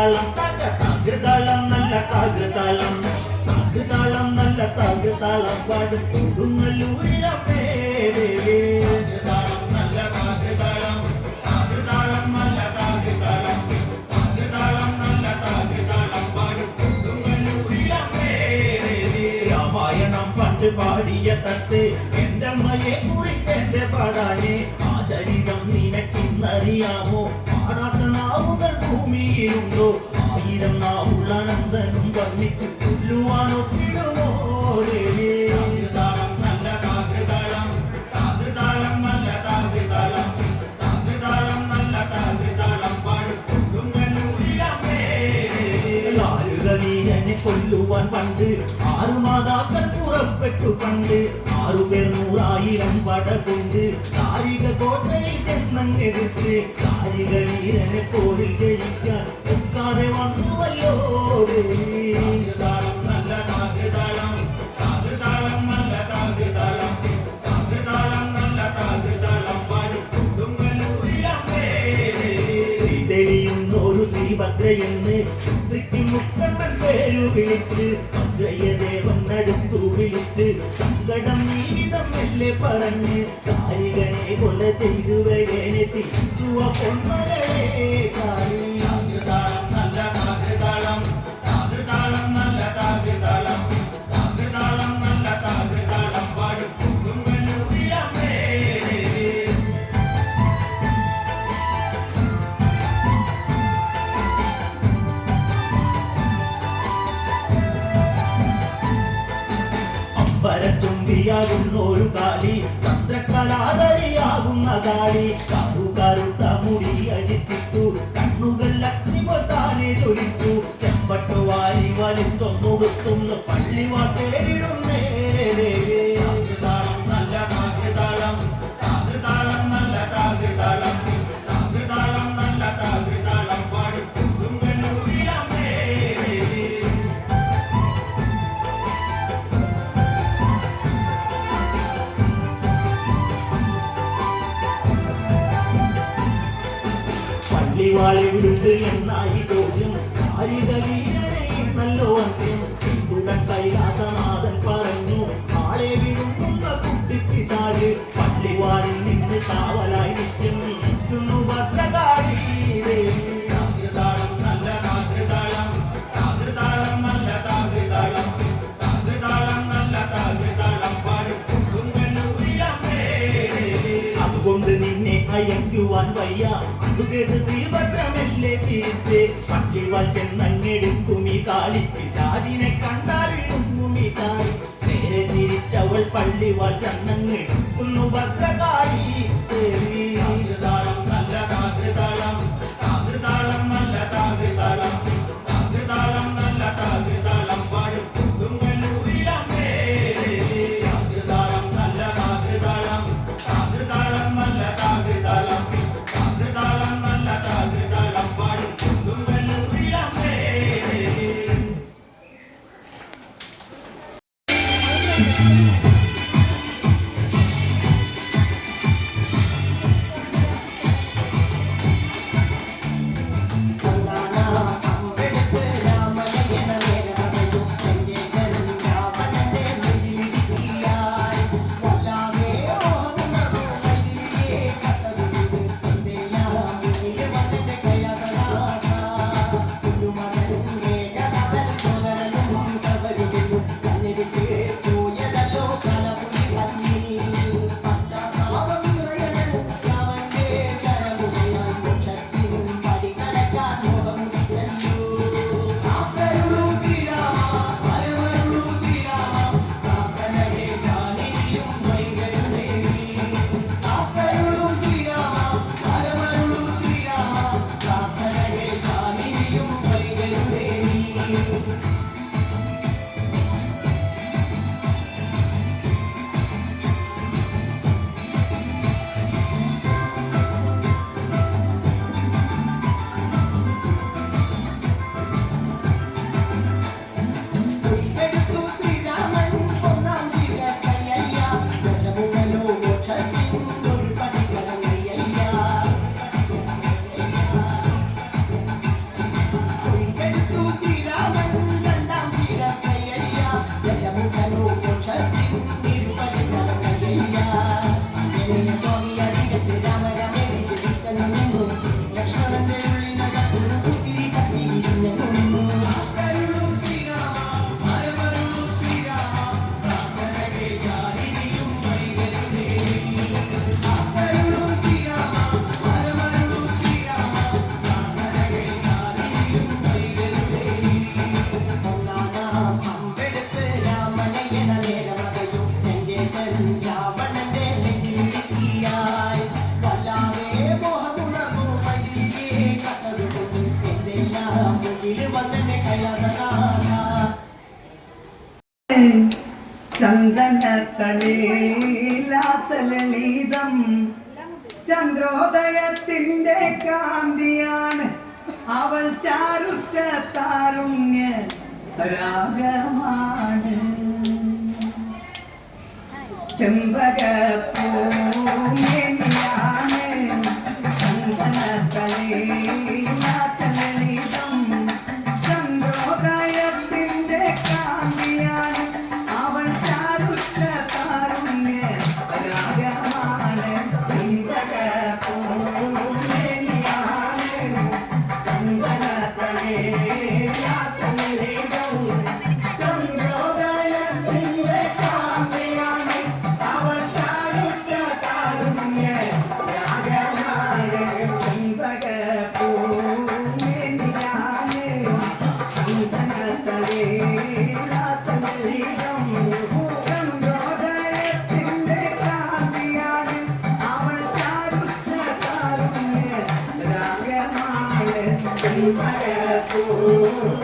താകൃതാളം തക താകൃതാളം. നല്ല താകൃതാളം താകൃതാളം നല്ല താകൃതാളം പാടും കൊടുങ്ങല്ലൂരിലെ പേര്. പാടിയ തത്ത് എന്റെ അമ്മയെ കുറിച്ച് പാടാനെ നല്ല ആയിരം പാടും വർണിച്ചു ലാലുകവീരനെ കൊല്ലുവാൻ പണ്ട് ആറു മാതാക്കൾ പുറപ്പെട്ടു പണ്ട്. ആറുപേർ നൂറായിരം പട കൊണ്ട് കാരിക കോട്ടയിൽ ചെന്നങ്ങെടുത്ത് കാരിക വീരനെ പോരിൽ ശ്രീഭദ്രയെന്ന് പുത്രിക്ക് മുക്കണ്ണൻ പേരു വിളിച്ച് ഭദ്രയദേവൻ അടുത്തു വിളിച്ച് സങ്കടം ജീവിതം മെല്ലെ പറഞ്ഞ് കാരികനെ കൊല ചെയ്തു വരേനെ തിരിച്ചു പൊന്മകളെ കാരി അമ്പരത്തുമ്പിയാകുന്നൊരു കാളി ചന്ദ്രക്കലാതരിയാകുന്ന കാളി കാറു കറുത്ത മുടി അഴിച്ചിട്ടു. കണ്ണുകൾ അഗ്നി പൊട്ടാനെ തൊഴിച്ചു ചെമ്പട്ടു വാരി വലിത്തൊന്നുടുത്തുന്നു പള്ളി പള്ളിവാളിവിടുണ്ട് എന്നായി ചോദ്യം. കാരിക വീരനെ നല്ലോ അന്ത്യം. ഉടൻ കൈലാസനാഥൻ പറഞ്ഞു ആളെ വിടുന്ന കുട്ടിപ്പിശാൽ പള്ളിവാളിൽ നിന്ന് കാവലായി അയക്കുവാൻ വയ്യ. അത് കേട്ട് ശ്രീഭദ്രമല്ലേ തിരിച്ച് പള്ളിവാൾ ചെന്നങ്ങെടുക്കും ഈ കാളി പിശാചിനെ കണ്ടാലിടും ഈ കാളി നേരെ തിരിച്ചവൾ പള്ളിവാൾ ചെന്നങ്ങെടുക്കുന്നു ഭദ്രകാളി. ദേവി. ചന്ദ്രോദയത്തിന്റെ കാന്തിയാണ്. അവൾ ചാരുറ്റ താരുണ്യ രാഗമാണ്. ചെമ്പകപ്പൂയാണ് path.